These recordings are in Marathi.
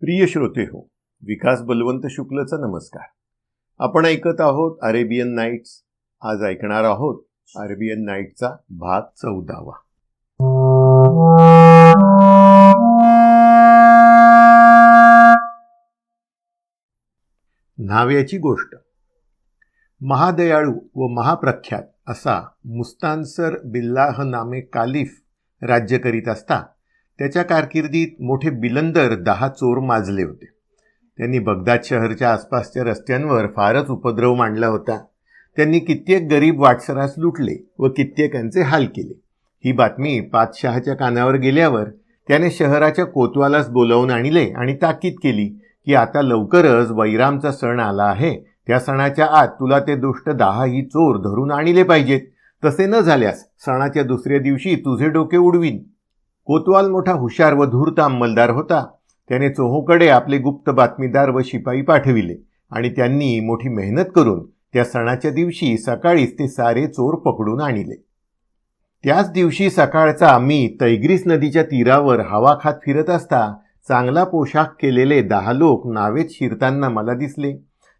प्रिय श्रोते हो विकास बलवंत शुक्लचा नमस्कार. आपण ऐकत आहोत अरेबियन नाईट्स. आज ऐकणार आहोत अरेबियन नाईटचा भाग चौदावा. न्हाव्याची गोष्ट. महादयाळू व महाप्रख्यात असा मुस्तानसर बिल्लाह नामे कालिफ राज्य करीत असता त्याच्या कारकिर्दीत मोठे बिलंदर दहा चोर माजले होते. त्यांनी बगदाद शहरच्या आसपासच्या रस्त्यांवर फारच उपद्रव मांडला होता. त्यांनी कित्येक गरीब वाटसरास लुटले व कित्येकांचे हाल केले. ही बातमी पातशहाच्या कानावर गेल्यावर त्याने शहराच्या कोतवालास बोलावून आणले आणि ताकीद केली की आता लवकरच वैरामचा सण आला आहे. त्या सणाच्या आत तुला ते दुष्ट दहा ही चोर धरून आणले पाहिजेत. तसे न झाल्यास सणाच्या दुसऱ्या दिवशी तुझे डोके उडवीन. कोतवाल मोठा हुशार व धूर्त अंमलदार होता. त्याने चोहोकडे आपले गुप्त बातमीदार व शिपाई पाठविले आणि त्यांनी मोठी मेहनत करून त्या सणाच्या दिवशी सकाळीच ते सारे चोर पकडून आणले. त्याच दिवशी सकाळचा आम्ही तैग्रीस नदीच्या तीरावर हवा खात फिरत असता चांगला पोशाख केलेले दहा लोक नावेत शिरताना मला दिसले.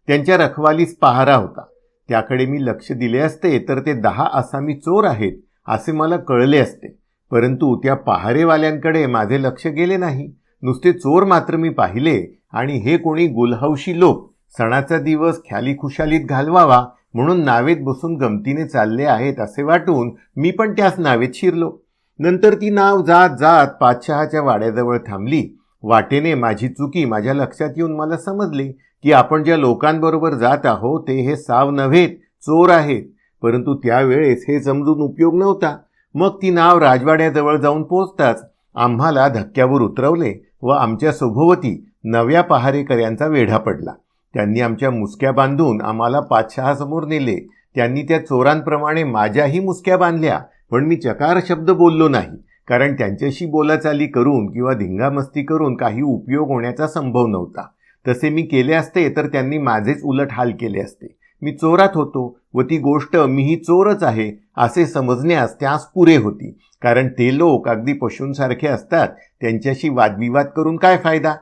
त्यांच्या रखवालीस पहारा होता. त्याकडे मी लक्ष दिले असते तर ते दहा आसामी चोर आहेत असे मला कळले असते. परंतु त्या पहारेवाल्यांकडे माझे लक्ष गेले नाही. नुसते चोर मात्र मी पाहिले आणि हे कोणी गुलहौशी लोक सणाचा दिवस ख्याली खुशालीत घालवावा म्हणून नावेत बसून गमतीने चालले आहेत असे वाटून मी पण त्याच नावेत शिरलो. नंतर ती नाव जात जात पाचशहाच्या वाड्याजवळ थांबली. वाटेने माझी चुकी माझ्या लक्षात येऊन मला समजले की आपण ज्या लोकांबरोबर जात आहोत ते हे साव नव्हेत चोर आहेत. परंतु त्यावेळेस हे समजून उपयोग नव्हता. मग ती नाव राजवाड्याजवळ जाऊन पोचताच आम्हाला धक्क्यावर उतरवले व आमच्या सभोवती नव्या पहारेकऱ्यांचा वेढा पडला. त्यांनी आमच्या मुसक्या बांधून आम्हाला पाचशहासमोर नेले. त्यांनी त्या चोरांप्रमाणे माझ्याही मुसक्या बांधल्या. पण मी चकार शब्द बोललो नाही. कारण त्यांच्याशी बोलाचाली करून किंवा धिंगामस्ती करून काही उपयोग होण्याचा संभव नव्हता. तसे मी केले असते तर त्यांनी माझेच उलट हाल केले असते. मी चोरात होतो. व ती गोष्ट मीही चोरच आहे असे समजण्यास त्यास पुरे होती. कारण ते लोक अगदी पशूंसारखे असतात त्यांच्याशी वादविवाद करून काय फायदा?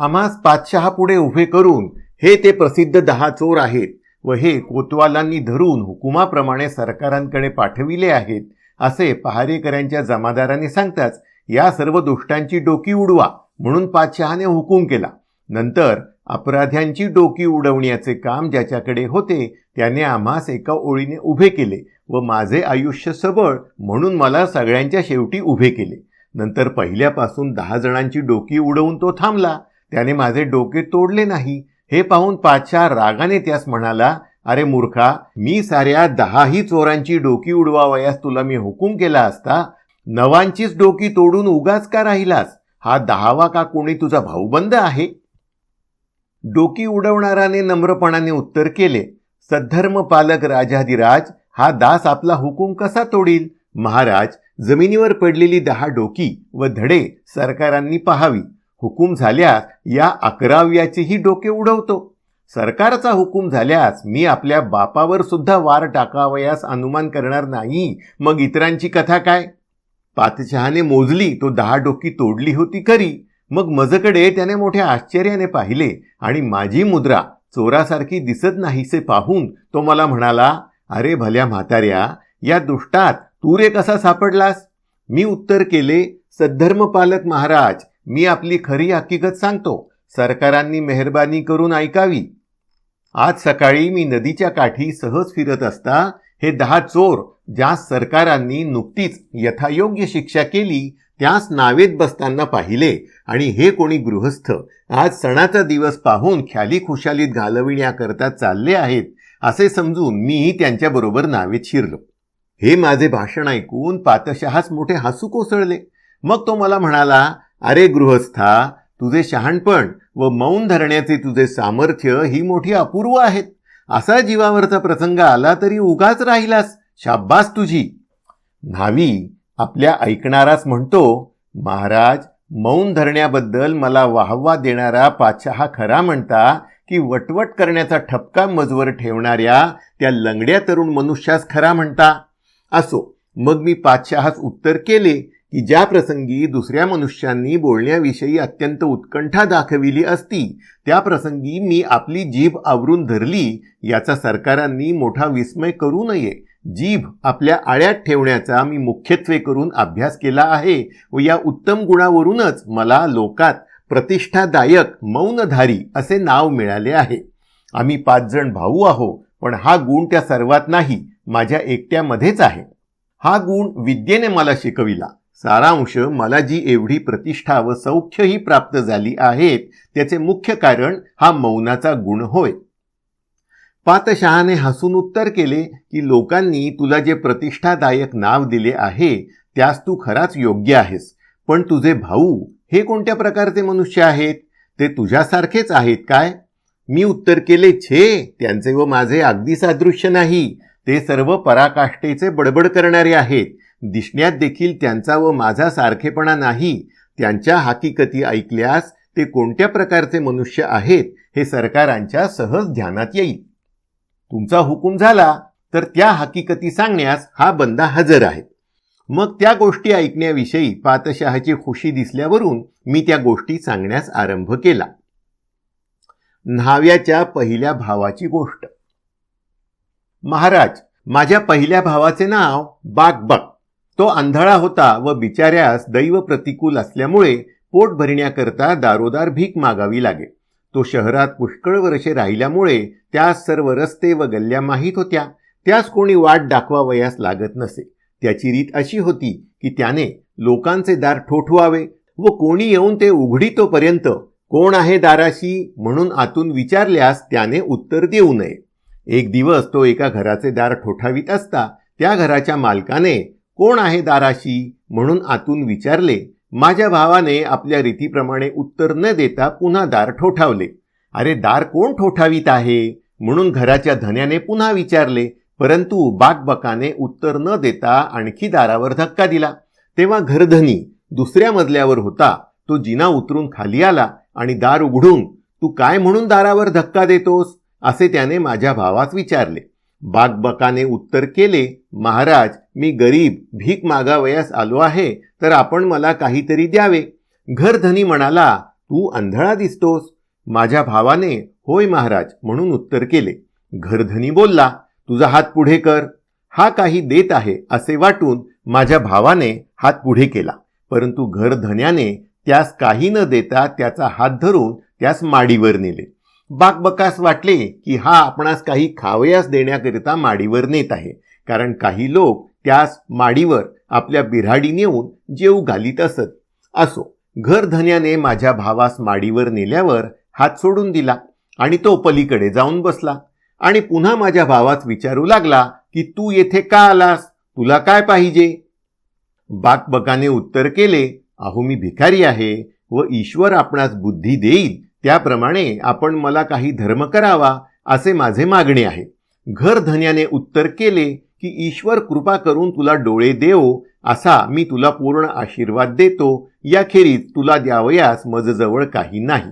आम्हास पाचशहापुढे उभे करून हे ते प्रसिद्ध दहा चोर आहेत व हे कोतवालांनी धरून हुकुमाप्रमाणे सरकारांकडे पाठविले आहेत असे पहारेकऱ्यांच्या जमादाराने सांगताच या सर्व दुष्टांची डोकी उडवा म्हणून पाचशहाने हुकूम केला. नंतर अपराध्यांची डोकी उडवण्याचे काम ज्याच्याकडे होते त्याने आम्हास एका ओळीने उभे केले व माझे आयुष्य सबळ म्हणून मला सगळ्यांच्या शेवटी उभे केले. नंतर पहिल्यापासून दहा जणांची डोकी उडवून तो थांबला. त्याने माझे डोके तोडले नाही. हे पाहून पाचशा रागाने त्यास म्हणाला अरे मूर्खा मी साऱ्या दहाही चोरांची डोकी उडवावयास तुला मी हुकूम केला असता? नवांचीच डोकी तोडून उगाच का राहिलास? हा दहावा का कोणी तुझा भाऊबंद आहे? डोकी उडवणाराने नम्रपणाने उत्तर केले सद्धर्म पालक राजाधिराज हा दास आपला हुकूम कसा तोडील? महाराज जमिनीवर पडलेली दहा डोकी व धडे सरकारांनी पहावी. हुकूम झाल्यास या अकराव्याचेही डोके उडवतो. सरकारचा हुकूम झाल्यास मी आपल्या बापावर सुद्धा वार टाकावयास अनुमान करणार नाही. मग इतरांची कथा काय? पातशहाने मोजली तो दहा डोकी तोडली होती खरी. मग मजकडे त्याने मोठ्या आश्चर्याने पाहिले आणि माझी मुद्रा चोरासारखी दिसत नाहीसे पाहून तो मला म्हणाला अरे भल्या म्हाताऱ्या या दुष्टात तू रे कसा सापडलास? मी उत्तर केले सद्धर्मपालक महाराज मी आपली खरी हकीकत सांगतो. सरकारांनी मेहरबानी करून ऐकावी. आज सकाळी मी नदीच्या काठी सहज फिरत असता हे दहा चोर ज्या सरकारांनी नुकतीच यथायोग्य शिक्षा केली त्यास नावेत बसताना पाहिले आणि हे कोणी गृहस्थ आज सणाचा दिवस पाहून ख्याली खुशालीत घालविण्याकरता चालले आहेत असे समजून मीही त्यांच्याबरोबर नावेत शिरलो. हे माझे भाषण ऐकून पातशहाच मोठे हसू कोसळले. मग तो मला म्हणाला अरे गृहस्था तुझे शहाणपण व मौन धरण्याचे तुझे सामर्थ्य ही मोठी अपूर्व आहेत. असा जीवावरचा प्रसंग आला तरी उगाच राहिलास शाब्बास तुझी. न्हावी आपल्या ऐकणाराच म्हणतो महाराज मौन धरण्याबद्दल मला वाहवा देणारा पाचशहा खरा म्हणता की वटवट करण्याचा ठपका मजवर ठेवणाऱ्या त्या लंगड्या तरुण मनुष्यास खरा म्हणता. असो मग मी पाचशहास उत्तर केले की ज्या प्रसंगी दुसऱ्या मनुष्यांनी बोलण्याविषयी अत्यंत उत्कंठा दाखविली असती त्या प्रसंगी मी आपली जीभ आवरून धरली याचा सरकारांनी मोठा विस्मय करू नये. जीभ आपल्या आळ्यात ठेवण्याचा मी मुख्यत्वे करून अभ्यास केला आहे व या उत्तम गुणावरूनच मला लोकात प्रतिष्ठादायक मौनधारी असे नाव मिळाले आहे. आम्ही पाच जण भाऊ आहो पण हा गुण त्या सर्वात नाही माझ्या एकट्यामध्येच आहे. हा गुण विद्येने मला शिकविला. सारांश मला जी एवढी प्रतिष्ठा व सौख्यही प्राप्त झाली आहेत त्याचे मुख्य कारण हा मौनाचा गुण होय. पातशहाने हसून उत्तर केले की लोकांनी तुला जे प्रतिष्ठादायक नाव दिले आहे त्यास तू खराच योग्य आहेस. पण तुझे भाऊ हे कोणत्या प्रकारचे मनुष्य आहेत? ते तुझ्यासारखेच आहेत काय? मी उत्तर केले छे त्यांचे व माझे अगदी सादृश्य नाही. ते सर्व पराकाष्ठेचे बडबड करणारे आहेत. दिसण्यात देखील त्यांचा व माझा सारखेपणा नाही. त्यांच्या हकीकती ऐकल्यास ते कोणत्या प्रकारचे मनुष्य आहेत हे सरकारांच्या सहज ध्यानात येईल. तुमचा हुकूम झाला तर त्या हकीकती सांगण्यास हा बंदा हजर आहे. मग त्या गोष्टी ऐकण्याविषयी पातशहाची खुशी दिसल्यावरून मी त्या गोष्टी सांगण्यास आरंभ केला. न्हाव्याच्या पहिल्या भावाची गोष्ट. महाराज माझ्या पहिल्या भावाचे नाव बागबक. तो आंधळा होता व बिचाऱ्यास दैव प्रतिकूल असल्यामुळे पोट भरण्याकरता दारोदार भीक मागावी लागे. तो शहरात पुष्कळ वर्षे राहिल्यामुळे त्यास सर्व रस्ते व गल्ल्या माहीत होत्या. त्यास कोणी वाट दाखवावयास लागत नसे. त्याची रीत अशी होती की त्याने लोकांचे दार ठोठवावे व कोणी येऊन ते उघडीतोपर्यंत कोण आहे दाराशी म्हणून आतून विचारल्यास त्याने उत्तर देऊ नये. एक दिवस तो एका घराचे दार ठोठावीत असता. त्या घराच्या मालकाने कोण आहे दाराशी म्हणून आतून विचारले. माझ्या भावाने आपल्या रीतीप्रमाणे उत्तर न देता पुन्हा दार ठोठावले. अरे दार कोण ठोठावीत आहे? म्हणून घराच्या धन्याने पुन्हा विचारले. परंतु बाकबकाने उत्तर न देता आणखी दारावर धक्का दिला. तेव्हा घरधनी दुसऱ्या मजल्यावर होता. तो जिना उतरून खाली आला आणि दार उघडून तू काय म्हणून दारावर धक्का देतोस? असे त्याने माझ्या भावास विचारले. बागबकाने उत्तर केले महाराज मी गरीब भीक मागावयास आलो आहे तर आपण मला काहीतरी द्यावे. घरधनी म्हणाला तू अंधळा दिसतोस. माझ्या भावाने होय महाराज म्हणून उत्तर केले. घरधनी बोलला तुझा हात पुढे कर. हा काही देत आहे असे वाटून माझ्या भावाने हात पुढे केला. परंतु घरधन्याने त्यास काही न देता त्याचा हात धरून त्यास माडीवर नेले. बाकबकास वाटले की हा आपणास काही खावयास देण्याकरिता माडीवर नेत आहे. कारण काही लोक त्यास माडीवर आपल्या बिऱ्हाडी नेऊन जेव घालीत असत. असो घरधन्याने माझ्या भावास माडीवर नेल्यावर हात सोडून दिला आणि तो पलीकडे जाऊन बसला. आणि पुन्हा माझ्या भावास विचारू लागला की तू येथे का आलास? तुला काय पाहिजे? बाकबकाने उत्तर केले अहो मी भिकारी आहे व ईश्वर आपणास बुद्धी देईल त्याप्रमाणे आपण मला काही धर्म करावा असे माझे मागणे आहे. घरधन्याने उत्तर केले की ईश्वर कृपा करून तुला डोळे देव असा मी तुला पूर्ण आशीर्वाद देतो. याखेरीज तुला द्यावयास मजजवळ काही नाही.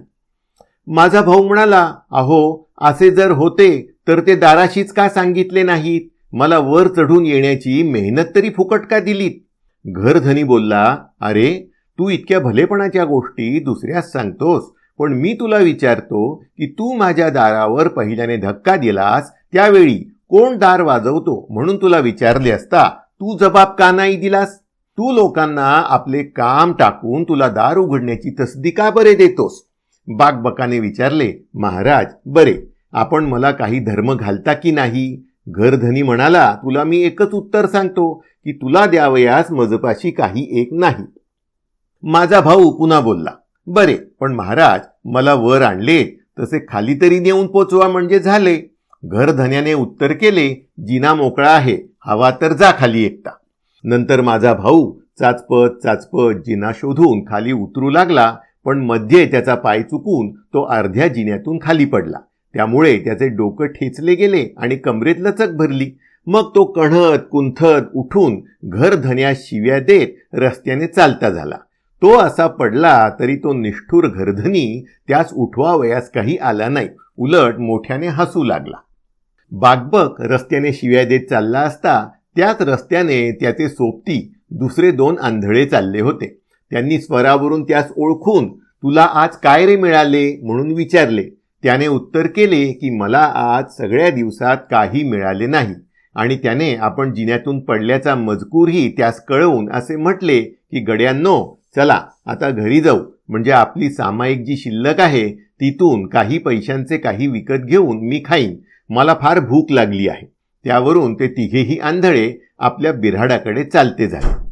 माझा भाऊ म्हणाला अहो असे जर होते तर ते दाराशीच का सांगितले नाहीत? मला वर चढून येण्याची मेहनत तरी फुकट का दिलीत? घरधनी बोलला अरे तू इतक्या भलेपणाच्या गोष्टी दुसऱ्यास सांगतोस. पण मी तुला विचारतो की तू माझ्या दारावर पहिल्याने धक्का दिलास त्यावेळी कोण दार वाजवतो म्हणून तुला विचारले असता तू जबाब का नाही दिलास? तू लोकांना आपले काम टाकून तुला दार उघडण्याची तसदी का बरे देतोस? बागबकाने विचारले महाराज बरे आपण मला काही धर्म घालता की नाही घरधनी म्हणाला तुला मी एकच उत्तर सांगतो की तुला द्यावयास मजपाशी काही एक नाही. माझा भाऊ पुन्हा बोलला बरे पण महाराज मला वर आणले तसे खाली तरी नेऊन पोचवा म्हणजे झाले. घरधन्याने उत्तर केले जिना मोकळा आहे हवा तर जा खाली एकटा. नंतर माझा भाऊ चाचपत चाचपत जिना शोधून खाली उतरू लागला पण मध्ये त्याचा पाय चुकून तो अर्ध्या जिन्यातून खाली पडला. त्यामुळे त्याचे डोकं ठेचले गेले आणि कमरेत लचक भरली. मग तो कणत कुंथत उठून घर शिव्या देत रस्त्याने चालता झाला. तो असा पडला तरी तो निष्ठूर घरधनी त्यास उठवावयास काही आला नाही. उलट मोठ्याने हसू लागला. बागबक रस्त्याने शिव्या देत चालला असता त्याच रस्त्याने त्याचे सोबती दुसरे दोन आंधळे चालले होते. त्यांनी स्वरावरून त्यास ओळखून तुला आज काय रे मिळाले? म्हणून विचारले. त्याने उत्तर केले की मला आज सगळ्या दिवसात काही मिळाले नाही. आणि त्याने आपण जिन्यातून पडल्याचा मजकूरही त्यास कळवून असे म्हटले की गड्यांनो चला आता घरी जाऊ. म्हणजे आपली सामायिक जी शिल्लक आहे तिथून काही पैशांचे काही विकत घेऊन मी खाईन. मला फार भूक लागली आहे. त्यावरून ते तिघेही आंधळे आपल्या बिऱ्हाडाकडे चालते झाले.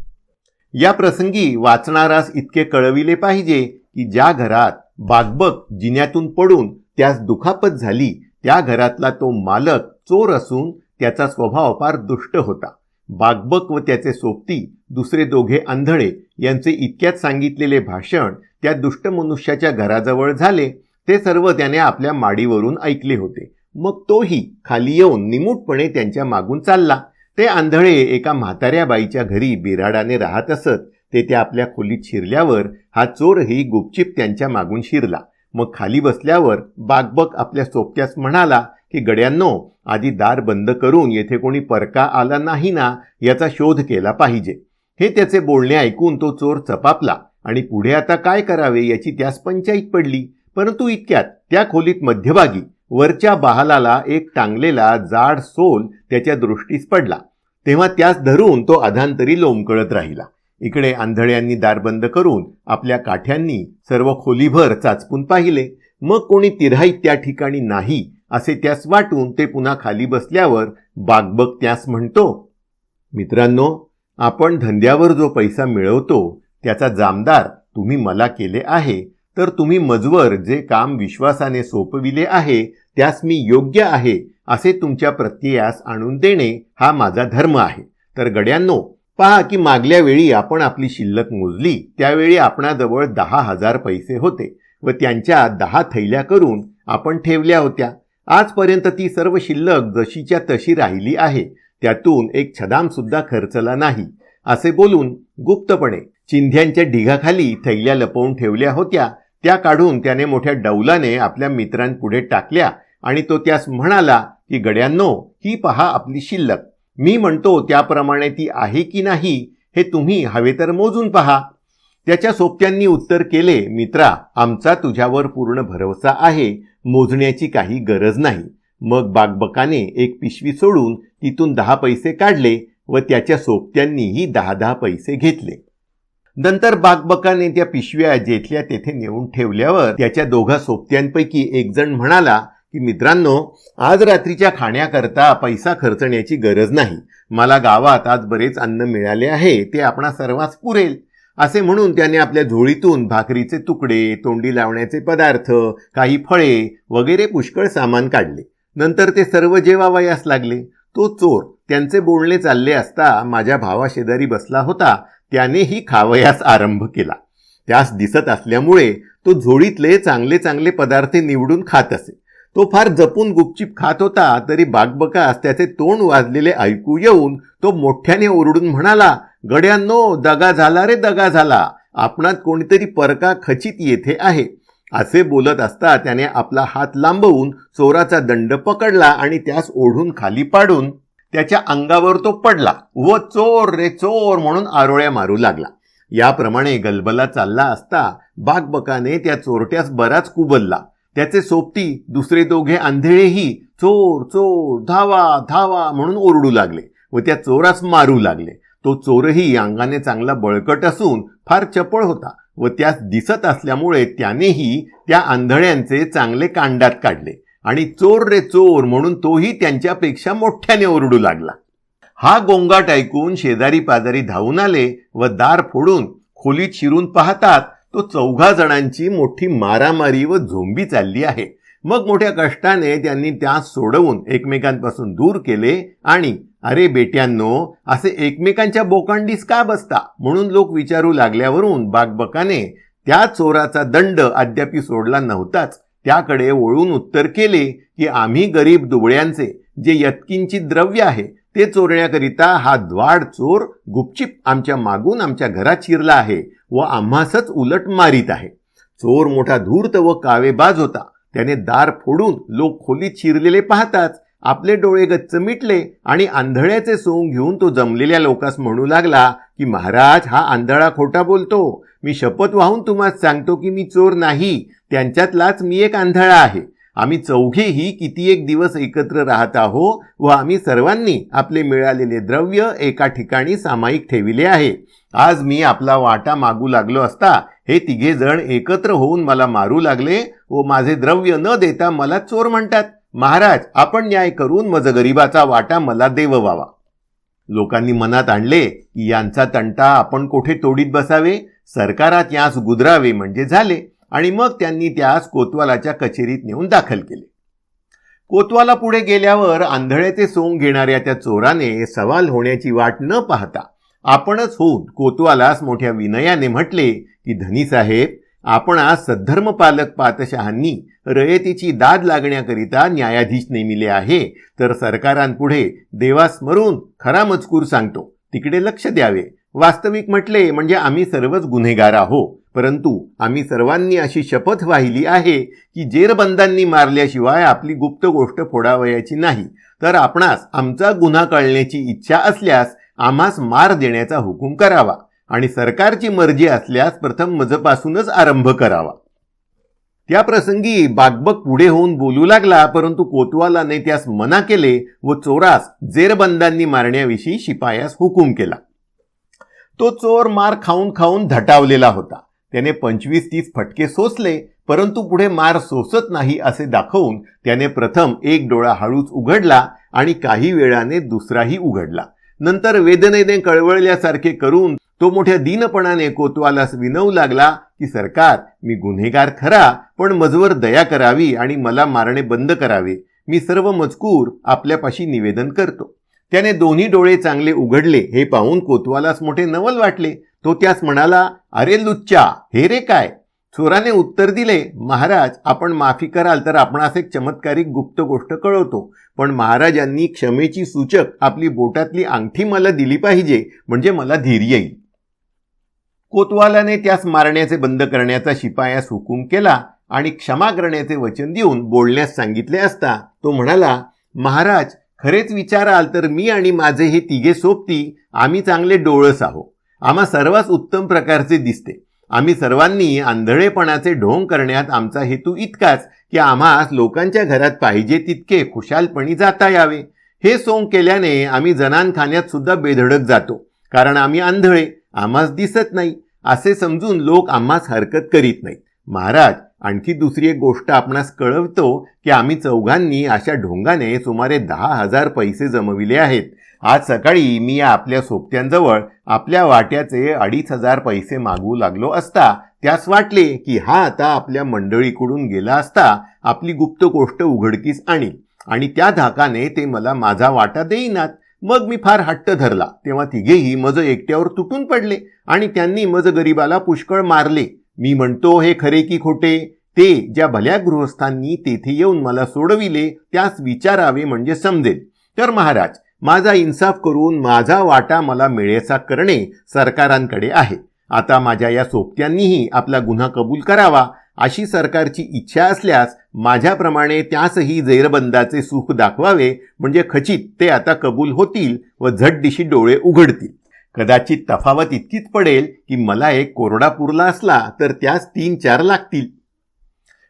या प्रसंगी वाचणारास इतके कळविले पाहिजे की ज्या घरात बागबक जिन्यातून पडून त्यास दुखापत झाली त्या घरातला तो मालक चोर असून त्याचा स्वभाव फार दुष्ट होता. बागबक व त्याचे सोबती दुसरे दोघे आंधळे यांचे इतक्यात सांगितलेले भाषण त्या दुष्ट मनुष्याच्या घराजवळ झाले. ते सर्व त्याने आपल्या माडीवरून ऐकले होते. मग तोही खाली येऊन निमूटपणे त्यांच्या मागून चालला. ते आंधळे एका म्हाताऱ्या बाईच्या घरी बिराडाने राहत असत. ते त्या आपल्या खोलीत शिरल्यावर हा चोरही गुपचिप त्यांच्या मागून शिरला. मग खाली बसल्यावर बागबक आपल्या सोबत्यास म्हणाला की गड्यांनो आधी दार बंद करून येथे कोणी परका आला नाही ना याचा शोध केला पाहिजे. हे त्याचे बोलणे ऐकून तो चोर चपापला आणि पुढे आता काय करावे याची त्यास पंचाईत पडली. परंतु इतक्यात त्या खोलीत मध्यभागी वरच्या बहालाला एक टांगलेला जाड सोल त्याच्या दृष्टीस पडला. तेव्हा त्यास धरून तो अधांतरी लोंबकळत राहिला. इकडे आंधळ्यांनी दार बंद करून आपल्या काठ्यांनी सर्व खोलीभर चाचपून पाहिले. मग कोणी तिराईत त्या ठिकाणी नाही असे त्यास वाटून ते पुन्हा खाली बसल्यावर बागबग त्यास म्हणतो मित्रांनो आपण धंद्यावर जो पैसा मिळवतो त्याचा जामदार तुम्ही मला केले आहे तर तुम्ही मजवर जे काम विश्वासाने सोपविले आहे त्यास मी योग्य आहे असे तुमच्या प्रत्ययास आणून देणे हा माझा धर्म आहे. तर गड्यांनो पहा की मागल्या वेळी आपण आपली शिल्लक मोजली त्यावेळी आपणाजवळ दहा हजार पैसे होते व त्यांच्या दहा थैल्या करून आपण ठेवल्या होत्या. आजपर्यंत ती सर्व शिल्लक जशीच्या तशी राहिली आहे. त्यातून एक छदाम सुद्धा खर्चला नाही. असे बोलून गुप्तपणे चिंध्यांच्या ढिगाखाली थैल्या लपवून ठेवल्या होत्या. त्या काढून त्याने मोठ्या डौलाने आपल्या मित्रांपुढे टाकल्या आणि तो त्यास म्हणाला की गड्यांनो ही पहा आपली शिल्लक. मी म्हणतो त्याप्रमाणे ती आहे की नाही हे तुम्ही हवे तर मोजून पहा त्याच्या सोबत्यांनी उत्तर केले मित्रा आमचा तुझ्यावर पूर्ण भरवसा आहे. मोजण्याची काही गरज नाही. मग बागबकाने एक पिशवी सोडून तिथून दहा पैसे काढले व त्याच्या सोबत्यांनीही दहा दहा पैसे घेतले. नंतर बागबकाने त्या पिशव्या जेथल्या तेथे नेऊन ठेवल्यावर त्याच्या दोघा सोबत्यांपैकी एक जण म्हणाला की मित्रांनो आज रात्रीच्या खाण्याकरता पैसा खर्चण्याची गरज नाही. मला गावात आज बरेच अन्न मिळाले आहे ते आपणा सर्वांस पुरेल. असे म्हणून त्याने आपल्या झोळीतून भाकरीचे तुकडे तोंडी लावण्याचे पदार्थ काही फळे वगैरे पुष्कळ सामान काढले. नंतर ते सर्व जेवावयास लागले. तो चोर त्यांचे बोलणे चालले असता माझ्या भावा शेजारी बसला होता. त्यानेही खावयास आरंभ केला. त्यास दिसत असल्यामुळे तो झोळीतले चांगले चांगले पदार्थ निवडून खात असे. तो फार जपून गुपचीप खात होता तरी बागबकास त्याचे तोंड वाजलेले ऐकू येऊन तो मोठ्याने ओरडून म्हणाला गड्यांनो दगा झाला रे दगा झाला. आपणात कोणीतरी परका खचित येथे आहे. असे बोलत असता त्याने आपला हात लांबवून चोराचा दंड पकडला आणि त्यास ओढून खाली पाडून त्याच्या अंगावर तो पडला व चोर रे चोर म्हणून आरोळ्या मारू लागला. याप्रमाणे गलबला चालला असता बागबकाने त्या चोरट्यास बराच कुबलला. त्याचे सोबती दुसरे दोघे आंधळेही चोर चोर धावा धावा म्हणून ओरडू लागले व त्या चोरास मारू लागले. तो चोरही अंगाने चांगला बळकट असून फार चपळ होता. व त्यास दिसत असल्यामुळे त्यानेही त्या आंधळ्यांचे चांगले कांडात काढले. आणि चोर रे चोर म्हणून तोही त्यांच्यापेक्षा मोठ्याने ओरडू लागला. हा गोंगाट ऐकून शेजारी पाजारी धावून आले व दार फोडून खोलीत शिरून पाहतात तो चौघा जणांची मोठी मारामारी व झोंबी चालली आहे. मग मोठ्या कष्टाने त्यांनी त्यास सोडवून एकमेकांपासून दूर केले आणि अरे बेट्यांनो असे एकमेकांच्या बोकांडीस का बसता? म्हणून लोक विचारू लागल्यावरून बागबकाने त्या चोराचा दंड अद्यापी सोडला नव्हताच. त्याकडे वळून उत्तर केले की आम्ही गरीब दुबळ्यांचे जे यत्किंची द्रव्य आहे ते चोरण्याकरिता हा द्वाड चोर गुपचिप आमच्या मागून आमच्या घरात शिरला आहे व आम्हासच उलट मारीत आहे. चोर मोठा धूर्त व कावेबाज होता. त्याने दार फोडून लोक खोलीत शिरलेले पाहताच आपले डोळे गच्च मिटले आणि आंधळ्याचे सोंग घेऊन तो जमलेल्या लोकास म्हणू लागला की महाराज हा आंधळा खोटा बोलतो. मी शपथ वाहून तुम्हाला सांगतो की मी चोर नाही. त्यांच्यातलाच मी एक आंधळा आहे. आम्ही चौघेही किती एक दिवस एकत्र राहत आहो व आम्ही सर्वांनी आपले मिळालेले द्रव्य एका ठिकाणी सामायिक ठेविले आहे. आज मी आपला वाटा मागू लागलो असता हे तिघे जण एकत्र होऊन मला मारू लागले व माझे द्रव्य न देता मला चोर म्हणतात. महाराज आपण न्याय करून मज गरिबाचा वाटा मला देव व्हावा. लोकांनी मनात आणले की यांचा तंटा आपण कोठे तोडीत बसावे? सरकारात यास गुदरावे म्हणजे झाले आणि मग त्यांनी त्यास कोतवालाच्या कचेरीत नेऊन दाखल केले. कोतवाला पुढे गेल्यावर आंधळ्याचे सोंग घेणाऱ्या त्या चोराने सवाल होण्याची वाट न पाहता आपणच होऊन कोतवालास मोठ्या विनयाने म्हटले की धनी साहेब आपण आज सद्धर्मपालक पातशहांनी रयतीची दाद लागण्याकरिता न्यायाधीश नेमिले आहे. तर सरकारांपुढे देवास्मरून खरा मजकूर सांगतो. तिकडे लक्ष द्यावे. वास्तविक म्हटले म्हणजे आम्ही सर्वच गुन्हेगार आहो. परंतु आम्ही सर्वांनी अशी शपथ वाहिली आहे की जेरबंदांनी मारल्याशिवाय आपली गुप्त गोष्ट फोडावयाची नाही. तर आपणास आमचा गुन्हा कळण्याची इच्छा असल्यास आम्हास मार देण्याचा हुकूम करावा. आणि सरकारची मर्जी असल्यास प्रथम मजपासूनच आरंभ करावा. त्या प्रसंगी बागबक पुढे होऊन बोलू लागला परंतु कोतवालाने त्यास मना केले व चोरास जेरबंदांनी मारण्याविषयी शिपायास हुकूम केला. तो चोर मार खाऊन खाऊन धटावलेला होता. त्याने पंचवीस तीस फटके सोसले परंतु पुढे मार सोसत नाही असे दाखवून त्याने प्रथम एक डोळा हळूच उघडला आणि काही वेळाने दुसराही उघडला. नंतर वेदनेने कळवळल्यासारखे करून तो मोठ्या दीनपणाने कोतवालास विनवू लागला की सरकार मी गुन्हेगार खरा पण मजवर दया करावी आणि मला मारणे बंद करावे. मी सर्व मजकूर आपल्यापाशी निवेदन करतो. त्याने दोन्ही डोळे चांगले उघडले. हे पाहून कोतवालास मोठे नवल वाटले. तो त्यास म्हणाला अरे लुच्चा हे रे काय? चोराने उत्तर दिले महाराज आपण माफी कराल तर आपणास एक चमत्कारिक गुप्त गोष्ट कळवतो. पण महाराजांनी क्षमेची सूचक आपली बोटातली अंगठी मला दिली पाहिजे म्हणजे मला धीर येईल. कोतवालाने त्यास मारण्याचे बंद करण्याचा शिपायास हुकूम केला आणि क्षमा करण्याचे वचन देऊन बोलण्यास सांगितले असता तो म्हणाला महाराज खरेच विचाराल तर मी आणि माझे हे तिघे सोबती आम्ही चांगले डोळस आहो. आम्हा सर्वात उत्तम प्रकारचे दिसते. आम्ही सर्वांनी आंधळेपणाचे ढोंग करण्यात आमचा हेतू इतकाच की आम्हास लोकांच्या घरात पाहिजे तितके खुशालपणी जाता यावे. हे सोंग केल्याने आम्ही जनानखान्यात सुद्धा बेधडक जातो कारण आम्ही आंधळे आम्हास दिसत नाही. असे समजून लोक आम्हास हरकत करीत नाहीत. महाराज आणखी दुसरी एक गोष्ट आपणास कळवतो की आम्ही चौघांनी अशा ढोंगाने सुमारे दहा हजार पैसे जमविले आहेत. आज सकाळी मी या आपल्या सोबत्यांजवळ आपल्या वाट्याचे अडीच हजार पैसे मागवू लागलो असता त्यास वाटले की हा आता आपल्या मंडळीकडून गेला असता आपली गुप्त गोष्ट उघडकीस आणील आणि त्या धाकाने ते मला माझा वाटा देईनात. मग मी फार हट्ट धरला. तेव्हा तिघेही मज एकट्यावर तुटून पडले आणि त्यांनी मज गरीबाला पुष्कळ मारले. मी म्हणतो हे खरे की खोटे? ते ज्या भल्या गृहस्थांनी तेथे येऊन मला सोडविले त्यास विचारावे म्हणजे समजेल. तर महाराज माझा इन्साफ करून माझा वाटा मला मिळेचा करणे सरकारांकडे आहे. आता माझ्या या सोबत्यांनीही आपला गुन्हा कबूल करावा. अशी सरकारची इच्छा असल्यास माझ्याप्रमाणे त्यासही जैरबंदाचे सुख दाखवावे म्हणजे खचित ते आता कबूल होतील व झटदिशी डोळे उघडतील. कदाचित तफावत इतकीच पडेल की मला एक कोरडा पुरला असला तर त्यास तीन चार लागतील.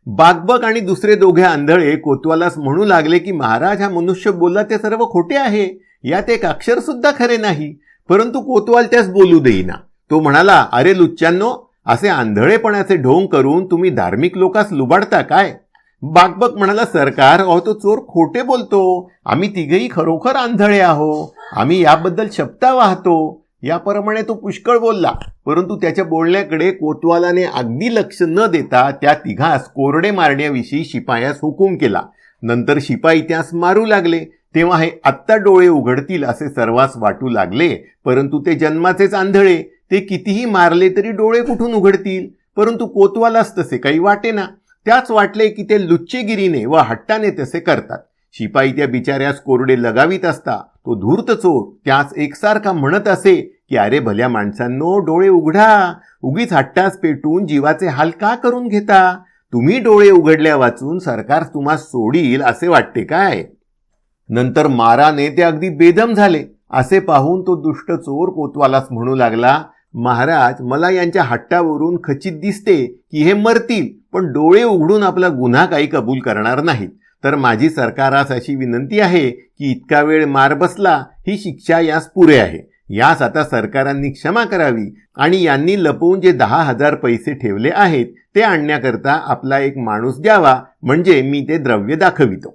बागबग आणि दुसरे दोघे आंधळे कोतवालास म्हणू लागले की महाराज हा मनुष्य बोलला ते सर्व खोटे आहे. यात एक अक्षर सुद्धा खरे नाही. परंतु कोतवाल त्यास बोलू देईना. तो म्हणाला अरे लुच्चांनो असे आंधळेपणाचे ढोंग करून तुम्ही धार्मिक लोकास लुबाडता काय? बागबक म्हणाला सरकार अहो तो चोर खोटे बोलतो. आम्ही तिघेही खरोखर आंधळे आहो. आम्ही याबद्दल शब्दा वाहतो. याप्रमाणे तो पुष्कळ बोलला. परंतु त्याच्या बोलण्याकडे कोतवालाने अगदी लक्ष न देता त्या तिघास कोरडे मारण्याविषयी शिपायास हुकूम केला. नंतर शिपाई त्यास मारू लागले. तेव्हा हे आत्ता डोळे उघडतील असे सर्वांस वाटू लागले. परंतु ते जन्माचेच आंधळे. ते कितीही मारले तरी डोळे कुठून उघडतील? परंतु कोतवालास तसे काही वाटेना. त्याच वाटले की ते लुच्चेगिरीने व हट्टाने तसे करतात. शिपाई त्या बिचाऱ्यास कोरडे लगावीत असता तो धूर्त चोर त्यास एकसारखा म्हणत असे की अरे भल्या माणसांनो डोळे उघडा. उगीच हट्टास पेटून जीवाचे हाल का करून घेता? तुम्ही डोळे उघडल्या वाचून सरकार तुम्हा सोडील असे वाटते काय? नंतर माराने ते अगदी बेदम झाले. असे पाहून तो दुष्ट चोर कोतवालास म्हणू लागला महाराज मला यांच्या हट्टावरून खचित दिसते की हे मरतील. पण डोळे उघडून आपला गुन्हा काही कबूल करणार नाहीत तर माझी सरकारास अशी विनंती आहे की इतका वेळ मार बसला ही शिक्षा यास पुरे आहे. यास आता सरकारांनी क्षमा करावी आणि यांनी लपवून जे दहा हजार पैसे ठेवले आहेत ते आणण्याकरता आपला एक माणूस द्यावा म्हणजे मी ते द्रव्य दाखवितो.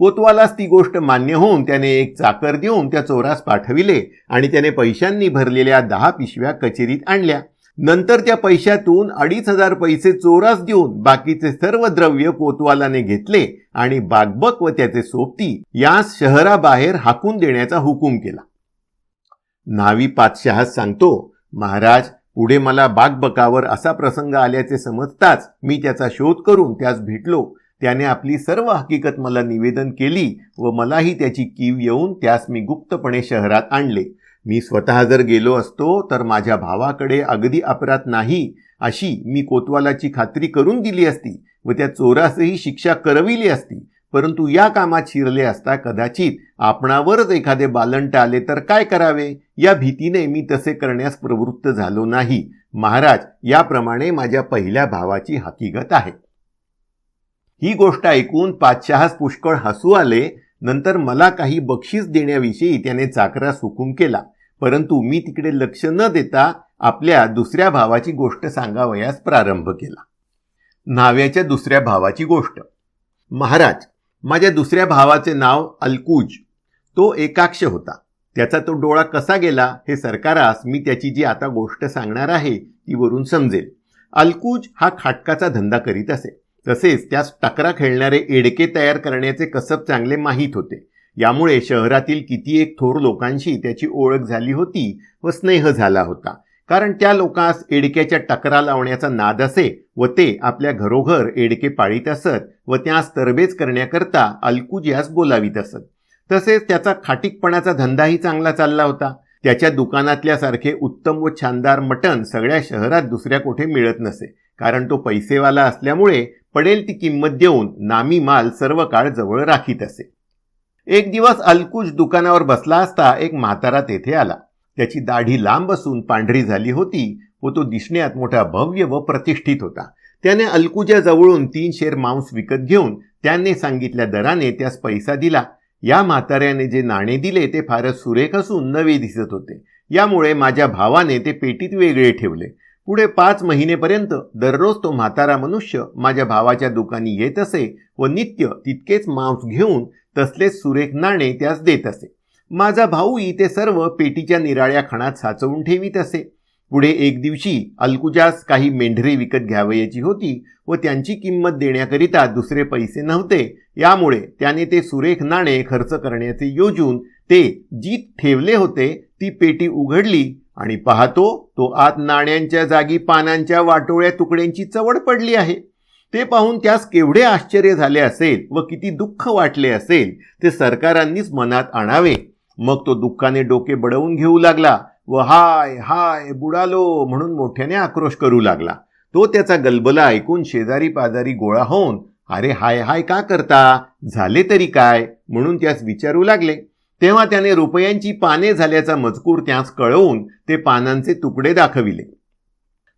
कोतवालास ती गोष्ट मान्य होऊन त्याने एक चाकर देऊन त्या चोरास पाठविले आणि त्याने पैशांनी भरलेल्या दहा पिशव्या कचेरीत आणल्या. नंतर त्या पैशातून अडीच हजार पैसे चोरास देऊन बाकीचे सर्व द्रव्य कोतवालाने घेतले आणि बागबक व त्याचे सोबती यास शहराबाहेर हाकून देण्याचा हुकूम केला. नावी पातशहास सांगतो महाराज पुढे मला बागबकावर असा प्रसंग आल्याचे समजताच मी त्याचा शोध करून त्यास भेटलो. त्याने आपली सर्व हकीकत मला निवेदन केली व मलाही त्याची कीव येऊन त्यास मी गुप्तपणे शहरात आणले. मी स्वतः जर गेलो असतो तर माझ्या भावाकडे अगदी अपराध नाही अशी मी कोतवालाची खात्री करून दिली असती व त्या चोरासही शिक्षा करविली असती. परंतु या कामात शिरले असता कदाचित आपणावरच एखादे बालंट आले तर काय करावे? या भीतीने मी तसे करण्यास प्रवृत्त झालो नाही. महाराज याप्रमाणे माझ्या पहिल्या भावाची हकीकत आहे. ही गोष्ट ऐकून पाचशहास पुष्कळ हसू आले नंतर मला काही बक्षीस देण्याविषयी त्याने चाकरास हुकूम केला. परंतु मी तिकडे लक्ष न देता आपल्या दुसऱ्या भावाची गोष्ट सांगावयास प्रारंभ केला. न्हाव्याच्या दुसऱ्या भावाची गोष्ट. महाराज माझ्या दुसऱ्या भावाचे नाव अलकूज. तो एकाक्ष होता. त्याचा तो डोळा कसा गेला हे सरकारास मी त्याची जी आता गोष्ट सांगणार आहे ती वरून समजेल. अलकूज हा खाटकाचा धंदा करीत असे. तसेच त्यास टकरा खेळणारे एडके तयार करण्याचे कसब चांगले माहीत होते. यामुळे शहरातील किती एक थोर लोकांशी त्याची ओळख झाली होती व स्नेह झाला होता. कारण त्या लोकांस एडक्याच्या टकरा लावण्याचा नाद असे व ते आपल्या घरोघर एडके पाळीत असत व त्यास तरबेज करण्याकरता अलकुज यास बोलावीत असत. तसेच त्याचा खाटीकपणाचा धंदाही चांगला चालला होता. त्याच्या दुकानातल्यासारखे उत्तम व छानदार मटण सगळ्या शहरात दुसऱ्या कोठे मिळत नसे. कारण तो पैसेवाला असल्यामुळे पडेल ती किंमत देऊन नामी माल सर्व काळ जवळ राखीत असे. एक दिवस अलकुज दुकानावर बसला असता एक म्हातारा तेथे आला. त्याची दाढी लांब असून पांढरी झाली होती व तो दिसण्यात मोठा भव्य व प्रतिष्ठित होता. त्याने अलकुजा जवळून तीन शेर मांस विकत घेऊन त्याने सांगितल्या दराने त्यास पैसा दिला. या म्हाताऱ्याने जे नाणे दिले ते फारच सुरेख असून नवे दिसत होते. यामुळे माझ्या भावाने ते पेटीत वेगळे ठेवले. पुढे पाच महिनेपर्यंत दररोज तो म्हातारा मनुष्य माझ्या भावाच्या दुकानी येत असे व नित्य तितकेच मांस घेऊन तसलेच सुरेख नाणे त्यास देत असे. माझा भाऊही ते सर्व पेटीच्या निराळ्या खणात साचवून ठेवीत असे. पुढे एक दिवशी अलकुजास काही मेंढरे विकत घ्यावयाची होती व त्यांची किंमत देण्याकरिता दुसरे पैसे नव्हते. यामुळे त्याने ते सुरेख नाणे खर्च करण्याचे योजून ते जी ठेवले होते. ती पेटी उघडली आणि पाहतो तो आत नाण्यांच्या जागी पानांच्या वाटोळ्या तुकड्यांची चवड पडली आहे. ते पाहून त्यास केवढे आश्चर्य झाले असेल व किती दुःख वाटले असेल ते सरकारांनीच मनात आणावे. मग तो दुःखाने डोके बडवून घेऊ लागला व हाय हाय बुडालो म्हणून मोठ्याने आक्रोश करू लागला. तो त्याचा गलबला ऐकून शेजारी पाजारी गोळा होऊन अरे हाय हाय का करता? झाले तरी काय? म्हणून त्यास विचारू लागले. तेव्हा त्याने रुपयांची पाने झाल्याचा मजकूर त्यास कळवून ते पानांचे तुकडे दाखविले.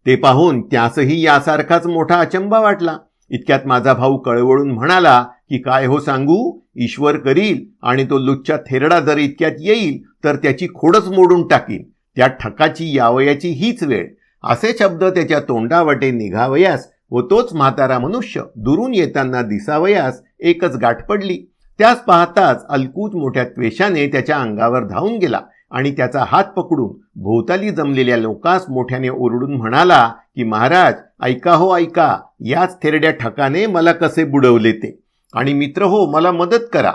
ते पाहून त्यासही यासारखाच मोठा अचंबा वाटला. इतक्यात माझा भाऊ कळवळून म्हणाला की काय हो सांगू? ईश्वर करील आणि तो लुच्चा थेरडा जर इतक्यात येईल तर त्याची खोडच मोडून टाकीन. त्या ठकाची यावयाची हीच वेळ. असे शब्द त्याच्या तोंडावटे निघावयास व तोच म्हातारा मनुष्य दुरून येताना दिसावयास एकच गाठ पडली. त्यास पाहताच अलकूत मोठ्या त्वेषाने त्याच्या अंगावर धावून गेला आणि त्याचा हात पकडून भोवताली जमलेल्या लोकांस मोठ्याने ओरडून म्हणाला की महाराज ऐका हो ऐका. याच थेरड्या ठकाने मला कसे बुडवले ते. आणि मित्र हो मला मदत करा.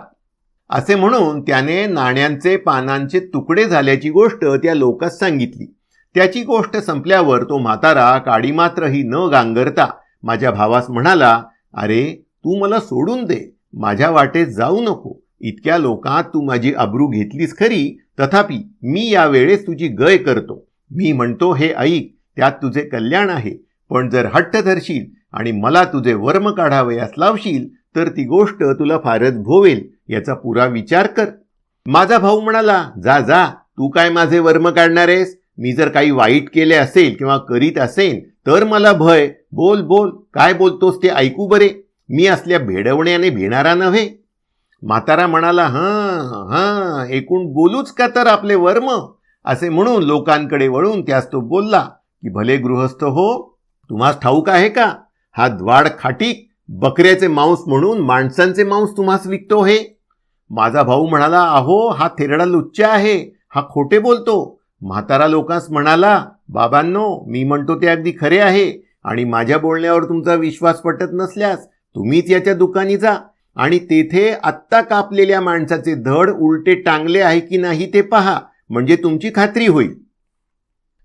असे म्हणून त्याने नाण्यांचे पानांचे तुकडे झाल्याची गोष्ट त्या लोकांस सांगितली. त्याची गोष्ट संपल्यावर तो म्हातारा काडी मात्रही न गांगरता माझ्या भावास म्हणाला अरे तू मला सोडून दे. माझ्या वाटेत जाऊ नको. इतक्या लोकात तू माझी अब्रू घेतलीस खरी तथापि मी या वेळेस तुझी गय करतो. मी म्हणतो हे ऐक त्यात तुझे कल्याण आहे. पण जर हट्ट धरशील आणि मला तुझे वर्म काढावयास लावशील तर ती गोष्ट तुला फारच भोवेल याचा पुरा विचार कर. माझा भाऊ म्हणाला जा जा तू काय माझे वर्म काढणार आहेस? मी जर काही वाईट केले असेल किंवा करीत असेल तर मला भय. बोल बोल काय बोलतोस ते ऐकू बरे. मी असल्या भेडवण्याने भिणारा नव्हे. म्हातारा म्हणाला हां हां एकूण बोलूच का तर आपले वर्म? असे म्हणून लोकांकडे वळून त्यास तो बोलला की भले गृहस्थ हो तुम्हास ठाऊक आहे का? हा द्वाड खाटीक बकऱ्याचे मांस म्हणून माणसांचे मांस तुम्हास विकतो हे? माझा भाऊ म्हणाला अहो हा थेरडा लुच्चा आहे हा खोटे बोलतो. म्हातारा लोकांस म्हणाला बाबांनो मी म्हणतो ते अगदी खरे आहे आणि माझ्या बोलण्यावर तुमचा विश्वास पटत नसल्यास तुम्हीच याच्या दुकानी जा. आणि तेथे आत्ता कापलेल्या माणसाचे धड उलटे टांगले आहे की नाही ते पहा. म्हणजे तुमची खात्री होईल.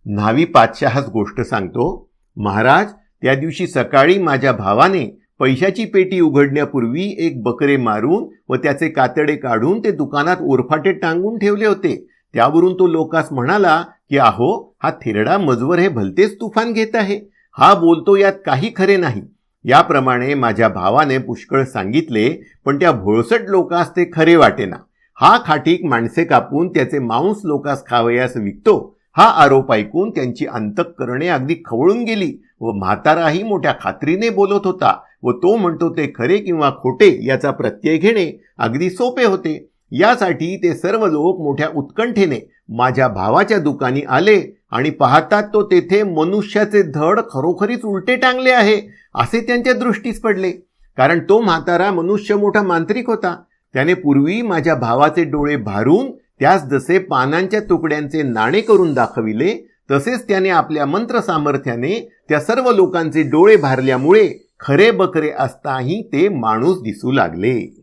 न्हावी पाचशहाच गोष्ट सांगतो. महाराज त्या दिवशी सकाळी माझ्या भावाने पैशाची पेटी उघडण्यापूर्वी एक बकरे मारून व त्याचे कातडे काढून ते दुकानात ओरफाटे टांगून ठेवले होते. त्यावरून तो लोकास म्हणाला की अहो हा थिरडा मजवर हे भलतेच तुफान घेत आहे. हा बोलतो यात काही खरे नाही. याप्रमाणे माझ्या भावाने पुष्कळ सांगितले पण त्या भोळसट लोकास ते खरे वाटेना. हा खाटीक माणसे कापून त्याचे मांस लोकास खावयास विकतो हा आरोप ऐकून त्यांची अंतःकरणे अगदी खवळून गेली व म्हाताराही मोठ्या खात्रीने बोलत होता व तो म्हणतो ते खरे किंवा खोटे याचा प्रत्यय घेणे अगदी सोपे होते. यासाठी ते सर्व लोक मोठ्या उत्कंठेने माझ्या भावाच्या दुकानी आले आणि पाहतात तो तेथे मनुष्याचे धड खरोखरीच उलटे टांगले आहे. असे त्यांच्या दृष्टीस पडले. कारण तो म्हातारा मनुष्य मोठा मांत्रिक होता. त्याने पूर्वी माझ्या भावाचे डोळे भारून त्यास जसे पानांच्या तुकड्यांचे नाणे करून दाखविले तसेच त्याने आपल्या मंत्र सामर्थ्याने त्या सर्व लोकांचे डोळे भारल्यामुळे खरे बकरे असताही ते माणूस दिसू लागले.